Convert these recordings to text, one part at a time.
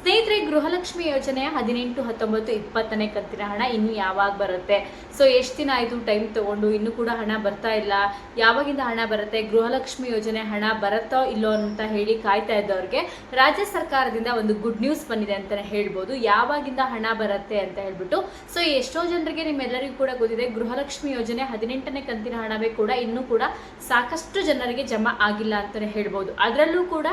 ಸ್ನೇಹಿತರೆ, ಗೃಹಲಕ್ಷ್ಮಿ ಯೋಜನೆಯ ಹದಿನೆಂಟು, ಹತ್ತೊಂಬತ್ತು, ಇಪ್ಪತ್ತನೇ ಕಂತಿನ ಹಣ ಇನ್ನು ಯಾವಾಗ ಬರುತ್ತೆ? ಸೊ ಎಷ್ಟು ದಿನ ಆಯಿತು ಟೈಮ್ ತಗೊಂಡು? ಇನ್ನೂ ಕೂಡ ಹಣ ಬರ್ತಾ ಇಲ್ಲ. ಯಾವಾಗಿಂದ ಹಣ ಬರುತ್ತೆ? ಗೃಹಲಕ್ಷ್ಮಿ ಯೋಜನೆ ಹಣ ಬರುತ್ತೋ ಇಲ್ಲೋ ಅಂತ ಹೇಳಿ ಕಾಯ್ತಾ ಇದ್ದವ್ರಿಗೆ ರಾಜ್ಯ ಸರ್ಕಾರದಿಂದ ಒಂದು ಗುಡ್ ನ್ಯೂಸ್ ಬಂದಿದೆ ಅಂತಲೇ ಹೇಳ್ಬೋದು. ಯಾವಾಗಿಂದ ಹಣ ಬರುತ್ತೆ ಅಂತ ಹೇಳ್ಬಿಟ್ಟು. ಸೊ ಎಷ್ಟೋ ಜನರಿಗೆ ನಿಮ್ಮೆಲ್ಲರಿಗೂ ಕೂಡ ಗೊತ್ತಿದೆ, ಗೃಹಲಕ್ಷ್ಮಿ ಯೋಜನೆ ಹದಿನೆಂಟನೇ ಕಂತಿನ ಹಣವೇ ಕೂಡ ಇನ್ನೂ ಕೂಡ ಸಾಕಷ್ಟು ಜನರಿಗೆ ಜಮಾ ಆಗಿಲ್ಲ ಅಂತಲೇ ಹೇಳ್ಬೋದು. ಅದರಲ್ಲೂ ಕೂಡ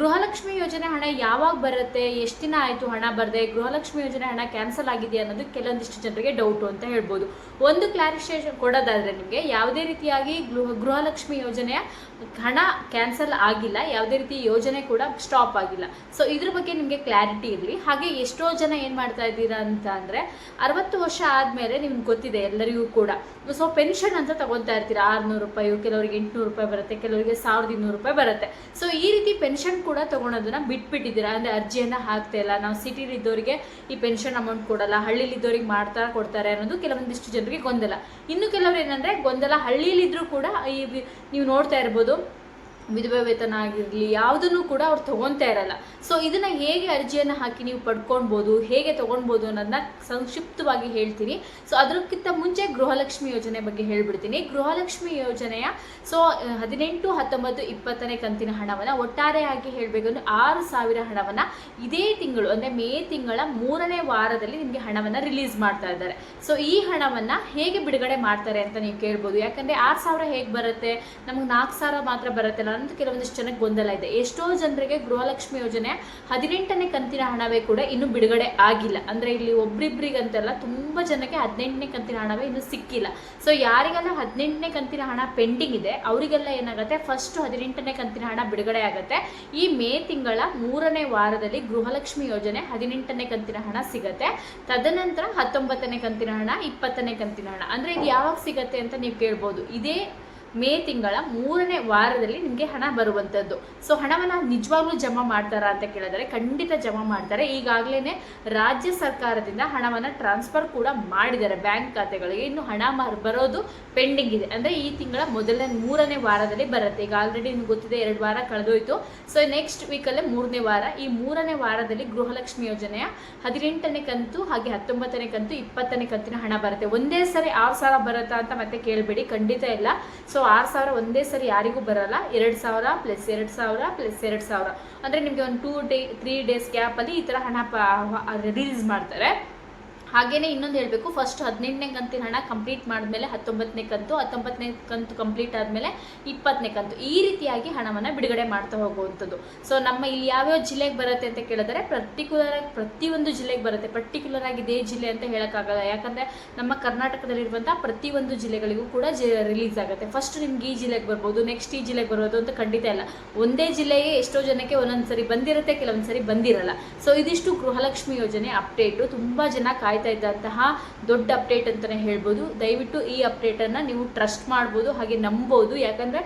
ಗೃಹಲಕ್ಷ್ಮಿ ಯೋಜನೆ ಹಣ ಯಾವಾಗ ಬರುತ್ತೆ? ಎಷ್ಟು ದಿನ ಆಯಿತು ಹಣ ಬರದೆ, ಗೃಹಲಕ್ಷ್ಮಿ ಯೋಜನೆ ಹಣ ಕ್ಯಾನ್ಸಲ್ ಆಗಿದೆ ಅನ್ನೋದು ಕೆಲವೊಂದಿಷ್ಟು ಜನರಿಗೆ ಡೌಟು ಅಂತ ಹೇಳ್ಬೋದು. ಒಂದು ಕ್ಲಾರಿಫಿಕೇಶನ್ ಕೊಡೋದಾದರೆ ನಿಮಗೆ, ಯಾವುದೇ ರೀತಿಯಾಗಿ ಗೃಹ, ಗೃಹಲಕ್ಷ್ಮಿ ಯೋಜನೆಯ ಹಣ ಕ್ಯಾನ್ಸಲ್ ಆಗಿಲ್ಲ, ಯಾವುದೇ ರೀತಿ ಯೋಜನೆ ಕೂಡ ಸ್ಟಾಪ್ ಆಗಿಲ್ಲ. ಸೊ ಇದ್ರ ಬಗ್ಗೆ ನಿಮಗೆ ಕ್ಲಾರಿಟಿ ಇರಲಿ. ಹಾಗೆ ಎಷ್ಟೋ ಜನ ಏನು ಮಾಡ್ತಾ ಇದ್ದೀರಾ ಅಂತ ಅಂದರೆ, ಅರವತ್ತು ವರ್ಷ ಆದಮೇಲೆ ನಿಮ್ಗೆ ಗೊತ್ತಿದೆ ಎಲ್ಲರಿಗೂ ಕೂಡ. ಸೊ ಪೆನ್ಷನ್ ಅಂತ ತಗೊತಾ ಇರ್ತೀರಾ? ಆರುನೂರು ರೂಪಾಯಿ, ಕೆಲವರಿಗೆ ಎಂಟುನೂರು ರೂಪಾಯಿ ಬರುತ್ತೆ, ಕೆಲವರಿಗೆ ಸಾವಿರದ ಇನ್ನೂರು ರೂಪಾಯಿ ಬರುತ್ತೆ. ಸೊ ಈ ರೀತಿ ಪೆನ್ಷನ್ ಕೂಡ ತೊಗೊಳೋದನ್ನ ಬಿಟ್ಬಿಟ್ಟಿದ್ದೀರಾ? ಅಂದರೆ ಅರ್ಜಿಯನ್ನು ಹಾಕ್ತಾ ಇಲ್ಲ. ನಾವು ಸಿಟಿಲಿ ಇದ್ದವರಿಗೆ ಈ ಪೆನ್ಷನ್ ಅಮೌಂಟ್ ಕೊಡಲ್ಲ ಹಳ್ಳಿಲಿ ಇದ್ದವ್ರಿಗೆ ಮಾಡ್ತಾ ಕೊಡ್ತಾರೆ ಅನ್ನೋದು ಕೆಲವೊಂದಿಷ್ಟು ಜನರಿಗೆ ಗೊಂದಲ. ಇನ್ನು ಕೆಲವರು ಏನಂದ್ರೆ ಗೊಂದಲ ಹಳ್ಳಿಲಿದ್ರು ಕೂಡ ಈ ನೀವು ನೋಡ್ತಾ ಇರ್ಬೋದು. ವಿಧವೆ ವೇತನ ಆಗಿರಲಿ, ಯಾವುದನ್ನು ಕೂಡ ಅವ್ರು ತೊಗೊತಾ ಇರಲ್ಲ. ಸೊ ಇದನ್ನು ಹೇಗೆ ಅರ್ಜಿಯನ್ನು ಹಾಕಿ ನೀವು ಪಡ್ಕೊಳ್ಬೋದು, ಹೇಗೆ ತೊಗೊಳ್ಬೋದು ಅನ್ನೋದನ್ನ ಸಂಕ್ಷಿಪ್ತವಾಗಿ ಹೇಳ್ತೀನಿ. ಸೊ ಅದಕ್ಕಿಂತ ಮುಂಚೆ ಗೃಹಲಕ್ಷ್ಮಿ ಯೋಜನೆ ಬಗ್ಗೆ ಹೇಳ್ಬಿಡ್ತೀನಿ. ಗೃಹಲಕ್ಷ್ಮಿ ಯೋಜನೆಯ ಸೊ ಹದಿನೆಂಟು, ಹತ್ತೊಂಬತ್ತು, ಇಪ್ಪತ್ತನೇ ಕಂತಿನ ಹಣವನ್ನು ಒಟ್ಟಾರೆಯಾಗಿ ಹೇಳಬೇಕಂದ್ರೆ ಆರು ಸಾವಿರ ಹಣವನ್ನು ಇದೇ ತಿಂಗಳು, ಅಂದರೆ ಮೇ ತಿಂಗಳ ಮೂರನೇ ವಾರದಲ್ಲಿ ನಿಮಗೆ ಹಣವನ್ನು ರಿಲೀಸ್ ಮಾಡ್ತಾ ಇದ್ದಾರೆ. ಸೊ ಈ ಹಣವನ್ನು ಹೇಗೆ ಬಿಡುಗಡೆ ಮಾಡ್ತಾರೆ ಅಂತ ನೀವು ಕೇಳ್ಬೋದು. ಯಾಕಂದರೆ ಆರು ಸಾವಿರ ಹೇಗೆ ಬರುತ್ತೆ? ನಮಗೆ ನಾಲ್ಕು ಸಾವಿರ ಮಾತ್ರ ಬರುತ್ತಲ್ಲ. ಅಂತ ಕೆಲವೊಂದಿಷ್ಟು ಜನಕ್ಕೆ ಗೊಂದಲ ಇದೆ. ಎಷ್ಟೋ ಜನರಿಗೆ ಗೃಹಲಕ್ಷ್ಮಿ ಯೋಜನೆ ಹದಿನೆಂಟನೇ ಕಂತಿನ ಹಣವೇ ಕೂಡ ಇನ್ನು ಬಿಡುಗಡೆ ಆಗಿಲ್ಲ. ಅಂದರೆ ಇಲ್ಲಿ ಒಬ್ರಿಬ್ರಿಗಂತೆಲ್ಲ ತುಂಬ ಜನಕ್ಕೆ ಹದಿನೆಂಟನೇ ಕಂತಿನ ಹಣವೇ ಇನ್ನೂ ಸಿಕ್ಕಿಲ್ಲ. ಸೊ ಯಾರಿಗೆಲ್ಲ ಹದಿನೆಂಟನೇ ಕಂತಿನ ಹಣ ಪೆಂಡಿಂಗ್ ಇದೆ, ಅವರಿಗೆಲ್ಲ ಏನಾಗುತ್ತೆ? ಫಸ್ಟ್ ಹದಿನೆಂಟನೇ ಕಂತಿನ ಹಣ ಬಿಡುಗಡೆ ಆಗುತ್ತೆ. ಈ ಮೇ ತಿಂಗಳ ಮೂರನೇ ವಾರದಲ್ಲಿ ಗೃಹಲಕ್ಷ್ಮಿ ಯೋಜನೆ ಹದಿನೆಂಟನೇ ಕಂತಿನ ಹಣ ಸಿಗತ್ತೆ. ತದನಂತರ ಹತ್ತೊಂಬತ್ತನೇ ಕಂತಿನ ಹಣ, ಇಪ್ಪತ್ತನೇ ಕಂತಿನ ಹಣ. ಅಂದರೆ ಇದು ಯಾವಾಗ ಸಿಗತ್ತೆ ಅಂತ ನೀವು ಕೇಳ್ಬೋದು. ಇದೇ ಮೇ ತಿಂಗಳ ಮೂರನೇ ವಾರದಲ್ಲಿ ನಿಮಗೆ ಹಣ ಬರುವಂಥದ್ದು ಸೊ ಹಣವನ್ನು ನಿಜವಾಗ್ಲೂ ಜಮಾ ಮಾಡ್ತಾರಾ ಅಂತ ಕೇಳಿದರೆ ಖಂಡಿತ ಜಮಾ ಮಾಡ್ತಾರೆ. ಈಗಾಗಲೇ ರಾಜ್ಯ ಸರ್ಕಾರದಿಂದ ಹಣವನ್ನು ಟ್ರಾನ್ಸ್ಫರ್ ಕೂಡ ಮಾಡಿದ್ದಾರೆ. ಬ್ಯಾಂಕ್ ಖಾತೆಗಳಿಗೆ ಇನ್ನು ಹಣ ಬರೋದು ಪೆಂಡಿಂಗ್ ಇದೆ. ಅಂದರೆ ಈ ತಿಂಗಳ ಮೊದಲನೇ ಮೂರನೇ ವಾರದಲ್ಲಿ ಬರುತ್ತೆ. ಈಗ ಆಲ್ರೆಡಿ ನಿಮ್ಗೆ ಗೊತ್ತಿದೆ ಎರಡು ವಾರ ಕಳೆದೋಯ್ತು. ಸೊ ನೆಕ್ಸ್ಟ್ ವೀಕಲ್ಲೇ ಮೂರನೇ ವಾರ. ಈ ಮೂರನೇ ವಾರದಲ್ಲಿ ಗೃಹಲಕ್ಷ್ಮಿ ಯೋಜನೆಯ ಹದಿನೆಂಟನೇ ಕಂತು ಹಾಗೆ ಹತ್ತೊಂಬತ್ತನೇ ಕಂತು ಇಪ್ಪತ್ತನೇ ಕಂತಿನ ಹಣ ಬರುತ್ತೆ. ಒಂದೇ ಸರಿ ಆರು ಸಾವಿರ ಬರುತ್ತಾ ಅಂತ ಮತ್ತೆ ಕೇಳಬೇಡಿ. ಖಂಡಿತ ಇಲ್ಲ. ಸೊ ಆರು ಸಾವಿರ ಒಂದೇ ಸರಿ ಯಾರಿಗೂ ಬರಲ್ಲ. ಎರಡು ಸಾವಿರ ಪ್ಲಸ್ ಎರಡು ಸಾವಿರ ಪ್ಲಸ್ ಎರಡು ಸಾವಿರ. ಅಂದರೆ ನಿಮಗೆ ಒಂದು ಟೂ ಡೇ ತ್ರೀ ಡೇಸ್ ಗ್ಯಾಪಲ್ಲಿ ಈ ಥರ ಹಣ ರಿಲೀಸ್ ಮಾಡ್ತಾರೆ. ಹಾಗೇನೆ ಇನ್ನೊಂದು ಹೇಳಬೇಕು ಫಸ್ಟ್ ಹದಿನೆಂಟನೇ ಕಂತಿನ ಹಣ ಕಂಪ್ಲೀಟ್ ಮಾಡಿದ್ಮೇಲೆ ಹತ್ತೊಂಬತ್ತನೇ ಕಂತು ಹತ್ತೊಂಬತ್ತನೇ ಕಂತು ಕಂಪ್ಲೀಟ್ ಆದಮೇಲೆ ಇಪ್ಪತ್ತನೇ ಕಂತು, ಈ ರೀತಿಯಾಗಿ ಹಣವನ್ನು ಬಿಡುಗಡೆ ಮಾಡ್ತಾ ಹೋಗುವಂಥದ್ದು. ಸೊ ನಮ್ಮ ಇಲ್ಲಿ ಯಾವ್ಯಾವ ಜಿಲ್ಲೆಗೆ ಬರುತ್ತೆ ಅಂತ ಕೇಳಿದರೆ ಪರ್ಟಿಕ್ಯುಲರ್ ಆಗಿ ಪ್ರತಿಯೊಂದು ಜಿಲ್ಲೆಗೆ ಬರುತ್ತೆ. ಪರ್ಟಿಕ್ಯುಲರ್ ಆಗಿ ಇದೇ ಜಿಲ್ಲೆ ಅಂತ ಹೇಳೋಕ್ಕಾಗಲ್ಲ. ಯಾಕಂದರೆ ನಮ್ಮ ಕರ್ನಾಟಕದಲ್ಲಿರುವಂಥ ಪ್ರತಿಯೊಂದು ಜಿಲ್ಲೆಗಳಿಗೂ ಕೂಡ ಜಿ ರಿಲೀಸ್ ಆಗುತ್ತೆ. ಫಸ್ಟ್ ನಿಮ್ಗೆ ಈ ಜಿಲ್ಲೆಗೆ ಬರ್ಬೋದು ನೆಕ್ಸ್ಟ್ ಈ ಜಿಲ್ಲೆಗೆ ಬರೋದು ಅಂತ ಖಂಡಿತ ಇಲ್ಲ. ಒಂದೇ ಜಿಲ್ಲೆಗೆ ಎಷ್ಟೋ ಜನಕ್ಕೆ ಒಂದೊಂದು ಸರಿ ಬಂದಿರುತ್ತೆ ಕೆಲವೊಂದು ಸರಿ ಬಂದಿರಲ್ಲ. ಸೊ ಇದಿಷ್ಟು ಗೃಹಲಕ್ಷ್ಮಿ ಯೋಜನೆ ಅಪ್ಡೇಟು. ತುಂಬ ಜನ ಕಾಯ್ತಾ ಇದ್ದಂತಹ ದೊಡ್ಡ ಅಪ್ಡೇಟ್ ಅಂತಲೇ ಹೇಳ್ಬೋದು. ದಯವಿಟ್ಟು ಈ ಅಪ್ಡೇಟನ್ನು ನೀವು ಟ್ರಸ್ಟ್ ಮಾಡ್ಬೋದು, ಹಾಗೆ ನಂಬೋದು. ಯಾಕಂದರೆ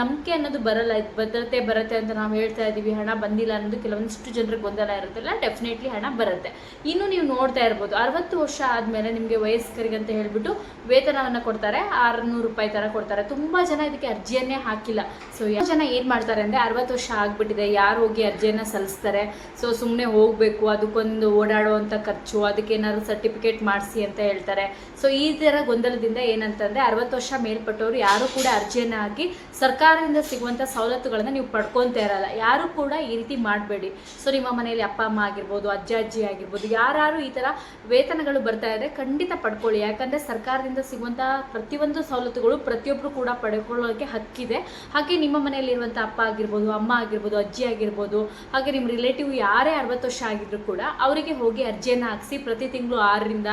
ನಂಬಿಕೆ ಅನ್ನೋದು ಬರಲ್ಲ ಭದ್ರತೆ ಬರುತ್ತೆ ಅಂತ ನಾವು ಹೇಳ್ತಾ ಇದ್ದೀವಿ. ಹಣ ಬಂದಿಲ್ಲ ಅನ್ನೋದು ಕೆಲವೊಂದಿಷ್ಟು ಜನರಿಗೆ ಗೊಂದಲ ಇರುತ್ತಲ್ಲ ಡೆಫಿನೆಟ್ಲಿ ಹಣ ಬರುತ್ತೆ. ಇನ್ನು ನೀವು ನೋಡ್ತಾ ಇರ್ಬೋದು, ಅರವತ್ತು ವರ್ಷ ಆದಮೇಲೆ ನಿಮಗೆ ವಯಸ್ಕರಿಗೆ ಅಂತ ಹೇಳ್ಬಿಟ್ಟು ವೇತನವನ್ನು ಕೊಡ್ತಾರೆ, ಆರುನೂರು ರೂಪಾಯಿ ಥರ ಕೊಡ್ತಾರೆ. ತುಂಬ ಜನ ಇದಕ್ಕೆ ಅರ್ಜಿಯನ್ನೇ ಹಾಕಿಲ್ಲ. ಸೊ ಯಾವ ಜನ ಏನು ಮಾಡ್ತಾರೆ ಅಂದರೆ, ಅರವತ್ತು ವರ್ಷ ಆಗಿಬಿಟ್ಟಿದೆ, ಯಾರು ಹೋಗಿ ಅರ್ಜಿಯನ್ನು ಸಲ್ಲಿಸ್ತಾರೆ? ಸೊ ಸುಮ್ಮನೆ ಹೋಗಬೇಕು, ಅದಕ್ಕೊಂದು ಓಡಾಡುವಂಥ ಖರ್ಚು, ಅದಕ್ಕೆ ಏನಾದ್ರು ಸರ್ಟಿಫಿಕೇಟ್ ಮಾಡಿಸಿ ಅಂತ ಹೇಳ್ತಾರೆ. ಸೊ ಈ ಥರ ಗೊಂದಲದಿಂದ ಏನಂತಂದರೆ ಅರವತ್ತು ವರ್ಷ ಮೇಲ್ಪಟ್ಟವರು ಯಾರು ಕೂಡ ಅರ್ಜಿಯನ್ನು ಹಾಕಿ ಸರ್ಕಾರದಿಂದ ಸಿಗುವಂಥ ಸವಲತ್ತುಗಳನ್ನು ನೀವು ಪಡ್ಕೊತಾ ಇರಲ್ಲ. ಯಾರು ಕೂಡ ಈ ರೀತಿ ಮಾಡಬೇಡಿ. ಸೊ ನಿಮ್ಮ ಮನೆಯಲ್ಲಿ ಅಪ್ಪ, ಅಮ್ಮ ಆಗಿರ್ಬೋದು, ಅಜ್ಜ, ಅಜ್ಜಿ ಆಗಿರ್ಬೋದು ಯಾರು ಈ ಥರ ವೇತನಗಳು ಬರ್ತಾ ಇದೆ ಖಂಡಿತ ಪಡ್ಕೊಳ್ಳಿ. ಯಾಕಂದರೆ ಸರ್ಕಾರದಿಂದ ಸಿಗುವಂಥ ಪ್ರತಿಯೊಂದು ಸವಲತ್ತುಗಳು ಪ್ರತಿಯೊಬ್ಬರು ಕೂಡ ಪಡ್ಕೊಳ್ಳೋಕ್ಕೆ ಹಕ್ಕಿದೆ. ಹಾಗೆ ನಿಮ್ಮ ಮನೆಯಲ್ಲಿರುವಂಥ ಅಪ್ಪ ಆಗಿರ್ಬೋದು, ಅಮ್ಮ ಆಗಿರ್ಬೋದು, ಅಜ್ಜಿ ಆಗಿರ್ಬೋದು, ಹಾಗೆ ನಿಮ್ಮ ರಿಲೇಟಿವ್ ಯಾರೇ ಅರವತ್ತು ವರ್ಷ ಆಗಿದ್ರು ಕೂಡ ಅವರಿಗೆ ಹೋಗಿ ಅರ್ಜಿಯನ್ನು ಹಾಕಿಸಿ ಪ್ರತಿ ತಿಂಗಳು ಆರರಿಂದ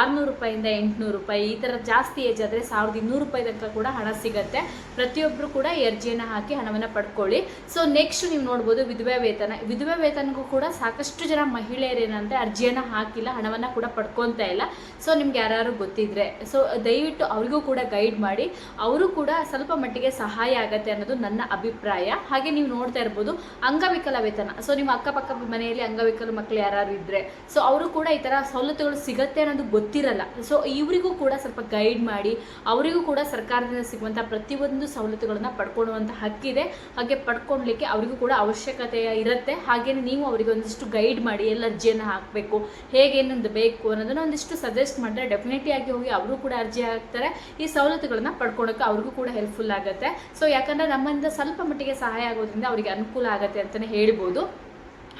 ಆರುನೂರು ರೂಪಾಯಿಂದ ಎಂಟುನೂರು ರೂಪಾಯಿ, ಈ ಥರ ಜಾಸ್ತಿ ಏಜ್ ಆದರೆ ಸಾವಿರದ ಇನ್ನೂರು ರೂಪಾಯಿ ತನಕ ಕೂಡ ಹಣ ಸಿಗುತ್ತೆ. ಪ್ರತಿಯೊಬ್ಬರು ಕೂಡ ಅರ್ಜಿಯನ್ನು ಹಾಕಿ ಹಣವನ್ನು ಪಡ್ಕೊಳ್ಳಿ. ಸೊ ನೆಕ್ಸ್ಟ್ ನೀವು ನೋಡ್ಬೋದು ವಿಧವೆ ವೇತನ. ವಿಧವೆ ವೇತನಕ್ಕೂ ಕೂಡ ಸಾಕಷ್ಟು ಜನ ಮಹಿಳೆಯರೇನಂದರೆ ಅರ್ಜಿಯನ್ನು ಹಾಕಿಲ್ಲ, ಹಣವನ್ನು ಕೂಡ ಪಡ್ಕೊತಾ ಇಲ್ಲ. ಸೊ ನಿಮ್ಗೆ ಯಾರು ಗೊತ್ತಿದ್ರೆ ಸೊ ದಯವಿಟ್ಟು ಅವರಿಗೂ ಕೂಡ ಗೈಡ್ ಮಾಡಿ. ಅವರು ಕೂಡ ಸ್ವಲ್ಪ ಮಟ್ಟಿಗೆ ಸಹಾಯ ಆಗತ್ತೆ ಅನ್ನೋದು ನನ್ನ ಅಭಿಪ್ರಾಯ. ಹಾಗೆ ನೀವು ನೋಡ್ತಾ ಇರ್ಬೋದು ಅಂಗವಿಕಲ ವೇತನ. ಸೊ ನಿಮ್ಮ ಅಕ್ಕಪಕ್ಕ ಮನೆಯಲ್ಲಿ ಅಂಗವಿಕಲ ಮಕ್ಕಳು ಯಾರು ಇದ್ದರೆ ಸೊ ಅವರು ಕೂಡ ಈ ಥರ ಸವಲತ್ತುಗಳು ಸವಲತ್ತುಗಳು ಸಿಗತ್ತೆ ಅನ್ನೋದು ಗೊತ್ತಿರಲ್ಲ. ಸೊ ಇವರಿಗೂ ಕೂಡ ಸ್ವಲ್ಪ ಗೈಡ್ ಮಾಡಿ, ಅವರಿಗೂ ಕೂಡ ಸರ್ಕಾರದಿಂದ ಸಿಗುವಂಥ ಪ್ರತಿಯೊಂದು ಸವಲತ್ತುಗಳನ್ನು ಪಡ್ಕೊಳ್ಳುವಂಥ ಹಕ್ಕಿದೆ. ಹಾಗೆ ಪಡ್ಕೊಳ್ಲಿಕ್ಕೆ ಅವರಿಗೂ ಕೂಡ ಅವಶ್ಯಕತೆ ಇರುತ್ತೆ. ಹಾಗೇನೆ ನೀವು ಅವರಿಗೆ ಒಂದಿಷ್ಟು ಗೈಡ್ ಮಾಡಿ, ಎಲ್ಲ ಅರ್ಜಿಯನ್ನು ಹಾಕಬೇಕು, ಹೇಗೆ ಏನೊಂದು ಬೇಕು ಅನ್ನೋದನ್ನ ಒಂದಿಷ್ಟು ಸಜೆಸ್ಟ್ ಮಾಡಿದ್ರೆ ಡೆಫಿನೆಟ್ಲಿ ಆಗಿ ಹೋಗಿ ಅವರು ಕೂಡ ಅರ್ಜಿ ಹಾಕ್ತಾರೆ. ಈ ಸವಲತ್ತುಗಳನ್ನು ಪಡ್ಕೊಳಕ್ಕೆ ಅವ್ರಿಗೂ ಕೂಡ ಹೆಲ್ಪ್ಫುಲ್ ಆಗುತ್ತೆ. ಸೊ ಯಾಕಂದ್ರೆ ನಮ್ಮಿಂದ ಸ್ವಲ್ಪ ಮಟ್ಟಿಗೆ ಸಹಾಯ ಆಗೋದ್ರಿಂದ ಅವರಿಗೆ ಅನುಕೂಲ ಆಗುತ್ತೆ ಅಂತಲೇ ಹೇಳ್ಬೋದು.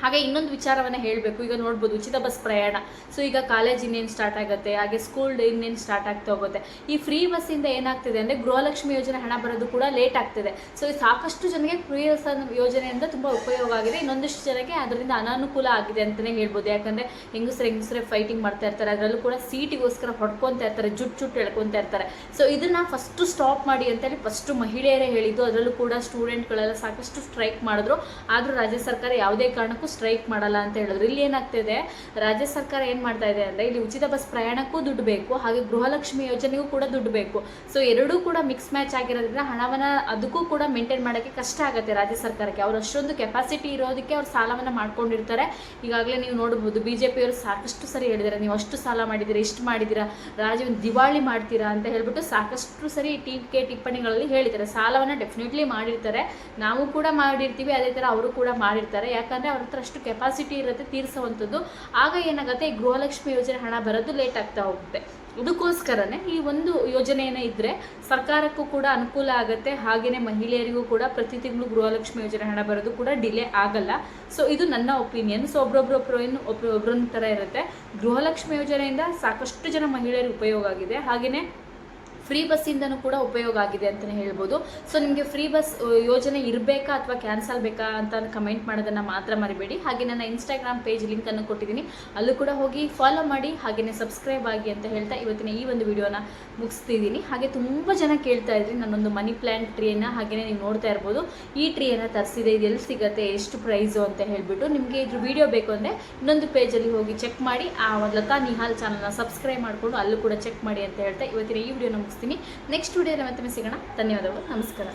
ಹಾಗೆ ಇನ್ನೊಂದು ವಿಚಾರವನ್ನು ಹೇಳಬೇಕು. ಈಗ ನೋಡ್ಬೋದು, ಉಚಿತ ಬಸ್ ಪ್ರಯಾಣ. ಸೊ ಈಗ ಕಾಲೇಜ್ ಇನ್ನೇನು ಸ್ಟಾರ್ಟ್ ಆಗುತ್ತೆ, ಹಾಗೆ ಸ್ಕೂಲ್ ಇನ್ನೇನು ಸ್ಟಾರ್ಟ್ ಆಗ್ತಾ ಹೋಗುತ್ತೆ. ಈ ಫ್ರೀ ಬಸ್ಸಿಂದ ಏನಾಗ್ತಿದೆ ಅಂದರೆ ಗೃಹಲಕ್ಷ್ಮಿ ಯೋಜನೆ ಹಣ ಬರೋದು ಕೂಡ ಲೇಟ್ ಆಗ್ತಿದೆ. ಸೊ ಸಾಕಷ್ಟು ಜನಕ್ಕೆ ಫ್ರೀ ಬಸ್ ಯೋಜನೆಯಿಂದ ತುಂಬ ಉಪಯೋಗ ಆಗಿದೆ. ಇನ್ನೊಂದಿಷ್ಟು ಜನಕ್ಕೆ ಅದರಿಂದ ಅನಾನುಕೂಲ ಆಗಿದೆ ಅಂತಲೇ ಹೇಳ್ಬೋದು. ಯಾಕಂದರೆ ಹೆಂಗಸರೆ ಹೆಂಗಸರೇ ಫೈಟಿಂಗ್ ಮಾಡ್ತಾ ಇರ್ತಾರೆ. ಅದರಲ್ಲೂ ಕೂಡ ಸೀಟಿಗೋಸ್ಕರ ಹೊಡ್ಕೊತಾ ಇರ್ತಾರೆ, ಜುಟ್ ಜುಟ್ಟು ಎಳ್ಕೊತಾ ಇರ್ತಾರೆ. ಸೊ ಇದನ್ನು ಫಸ್ಟು ಸ್ಟಾಪ್ ಮಾಡಿ ಅಂತೇಳಿ ಫಸ್ಟು ಮಹಿಳೆಯರೇ ಹೇಳಿದ್ದು. ಅದರಲ್ಲೂ ಕೂಡ ಸ್ಟೂಡೆಂಟ್ಗಳೆಲ್ಲ ಸಾಕಷ್ಟು ಸ್ಟ್ರೈಕ್ ಮಾಡಿದ್ರು. ಆದರೂ ರಾಜ್ಯ ಸರ್ಕಾರ ಯಾವುದೇ ಕಾರಣಕ್ಕೂ ಸ್ಟ್ರೈಕ್ ಮಾಡಲ್ಲ ಅಂತ ಹೇಳಿದ್ರು. ಇಲ್ಲಿ ಏನಾಗ್ತಿದೆ, ರಾಜ್ಯ ಸರ್ಕಾರ ಏನು ಮಾಡ್ತಾ ಇದೆ ಅಂದರೆ, ಇಲ್ಲಿ ಉಚಿತ ಬಸ್ ಪ್ರಯಾಣಕ್ಕೂ ದುಡ್ಡು ಬೇಕು, ಹಾಗೆ ಗೃಹಲಕ್ಷ್ಮಿ ಯೋಜನೆಗೂ ಕೂಡ ದುಡ್ಡು ಬೇಕು. ಸೊ ಎರಡೂ ಕೂಡ ಮಿಕ್ಸ್ ಮ್ಯಾಚ್ ಆಗಿರೋದ್ರಿಂದ ಹಣವನ್ನು ಅದಕ್ಕೂ ಕೂಡ ಮೇಂಟೈನ್ ಮಾಡೋಕ್ಕೆ ಕಷ್ಟ ಆಗುತ್ತೆ ರಾಜ್ಯ ಸರ್ಕಾರಕ್ಕೆ. ಅವ್ರು ಅಷ್ಟೊಂದು ಕೆಪಾಸಿಟಿ ಇರೋದಕ್ಕೆ ಅವ್ರು ಸಾಲವನ್ನು ಮಾಡ್ಕೊಂಡಿರ್ತಾರೆ. ಈಗಾಗಲೇ ನೀವು ನೋಡ್ಬೋದು ಬಿ ಜೆ ಪಿಯವರು ಸಾಕಷ್ಟು ಸರಿ ಹೇಳಿದ್ದಾರೆ, ನೀವು ಅಷ್ಟು ಸಾಲ ಮಾಡಿದ್ದೀರಾ, ಇಷ್ಟು ಮಾಡಿದ್ದೀರಾ ರಾಜ್ಯವನ್ನು ದಿವಾಳಿ ಮಾಡ್ತೀರಾ ಅಂತ ಹೇಳ್ಬಿಟ್ಟು ಸಾಕಷ್ಟು ಸರಿ ಟೀಕೆ ಟಿಪ್ಪಣಿಗಳಲ್ಲಿ ಹೇಳಿದ್ದಾರೆ. ಸಾಲವನ್ನು ಡೆಫಿನೆಟ್ಲಿ ಮಾಡಿರ್ತಾರೆ. ನಾವು ಕೂಡ ಮಾಡಿರ್ತೀವಿ, ಅದೇ ಥರ ಅವರು ಕೂಡ ಮಾಡಿರ್ತಾರೆ. ಯಾಕಂದರೆ ಅವ್ರ ಅಷ್ಟು ಕೆಪಾಸಿಟಿ ಇರುತ್ತೆ ತೀರಿಸುವಂಥದ್ದು. ಆಗ ಏನಾಗುತ್ತೆ, ಈ ಗೃಹಲಕ್ಷ್ಮಿ ಯೋಜನೆ ಹಣ ಬರೋದು ಲೇಟ್ ಆಗ್ತಾ ಹೋಗುತ್ತೆ. ಇದಕ್ಕೋಸ್ಕರನೇ ಈ ಒಂದು ಯೋಜನೆಯನ್ನು ಇದ್ದರೆ ಸರ್ಕಾರಕ್ಕೂ ಕೂಡ ಅನುಕೂಲ ಆಗುತ್ತೆ. ಹಾಗೆಯೇ ಮಹಿಳೆಯರಿಗೂ ಕೂಡ ಪ್ರತಿ ತಿಂಗಳು ಗೃಹಲಕ್ಷ್ಮಿ ಯೋಜನೆ ಹಣ ಬರೋದು ಕೂಡ ಡಿಲೇ ಆಗಲ್ಲ. ಸೊ ಇದು ನನ್ನ ಒಪಿನಿಯನ್ ಸೊ ಒಬ್ರೊಬ್ರು ಒಬ್ರು ಒಬ್ಬರೊಬ್ಬರೊಂದು ಥರ ಇರುತ್ತೆ. ಗೃಹಲಕ್ಷ್ಮಿ ಯೋಜನೆಯಿಂದ ಸಾಕಷ್ಟು ಜನ ಮಹಿಳೆಯರಿಗೆ ಉಪಯೋಗ ಆಗಿದೆ. ಹಾಗೆಯೇ ಫ್ರೀ ಬಸ್ಸಿಂದನೂ ಕೂಡ ಉಪಯೋಗ ಆಗಿದೆ ಅಂತಲೇ ಹೇಳ್ಬೋದು. ಸೊ ನಿಮಗೆ ಫ್ರೀ ಬಸ್ ಯೋಜನೆ ಇರಬೇಕಾ ಅಥವಾ ಕ್ಯಾನ್ಸಲ್ ಬೇಕಾ ಅಂತ ಕಮೆಂಟ್ ಮಾಡೋದನ್ನು ಮಾತ್ರ ಮರಿಬೇಡಿ. ಹಾಗೆ ನನ್ನ ಇನ್ಸ್ಟಾಗ್ರಾಮ್ ಪೇಜ್ ಲಿಂಕನ್ನು ಕೊಟ್ಟಿದ್ದೀನಿ. ಅಲ್ಲೂ ಕೂಡ ಹೋಗಿ ಫಾಲೋ ಮಾಡಿ ಹಾಗೆಯೇ ಸಬ್ಸ್ಕ್ರೈಬ್ ಆಗಿ ಅಂತ ಹೇಳ್ತಾ ಇವತ್ತಿನ ಈ ಒಂದು ವಿಡಿಯೋನ ಮುಗಿಸ್ತಿದ್ದೀನಿ. ಹಾಗೆ ತುಂಬ ಜನ ಕೇಳ್ತಾ ಇದ್ರಿ ನಾನೊಂದು ಮನಿ ಪ್ಲ್ಯಾಂಟ್ ಟ್ರೀನ ಹಾಗೆಯೇ ನೀವು ನೋಡ್ತಾ ಇರ್ಬೋದು. ಈ ಟ್ರೀಯನ್ನು ತರಿಸಿದೆ, ಇದು ಎಲ್ಲಿ ಸಿಗುತ್ತೆ, ಎಷ್ಟು ಪ್ರೈಸು ಅಂತ ಹೇಳ್ಬಿಟ್ಟು ನಿಮಗೆ ಇದ್ರ ವಿಡಿಯೋ ಬೇಕು ಅಂದರೆ ಇನ್ನೊಂದು ಪೇಜಲ್ಲಿ ಹೋಗಿ ಚೆಕ್ ಮಾಡಿ, ಆ ಲತಾ ನಿಹಾಲ್ ಚಾನಲ್ನ ಸಬ್ಸ್ಕ್ರೈಬ್ ಮಾಡಿಕೊಂಡು ಅಲ್ಲೂ ಕೂಡ ಚೆಕ್ ಮಾಡಿ ಅಂತ ಹೇಳ್ತಾ ಇವತ್ತಿನ ಈ ವಿಡಿಯೋನ ಮುಗಿಸ್ತೀನಿ. ನೆಕ್ಸ್ಟ್ ವಿಡಿಯೋದಲ್ಲಿ ಮತ್ತೆ ಸಿಗೋಣ. ಧನ್ಯವಾದಗಳು. ನಮಸ್ಕಾರ.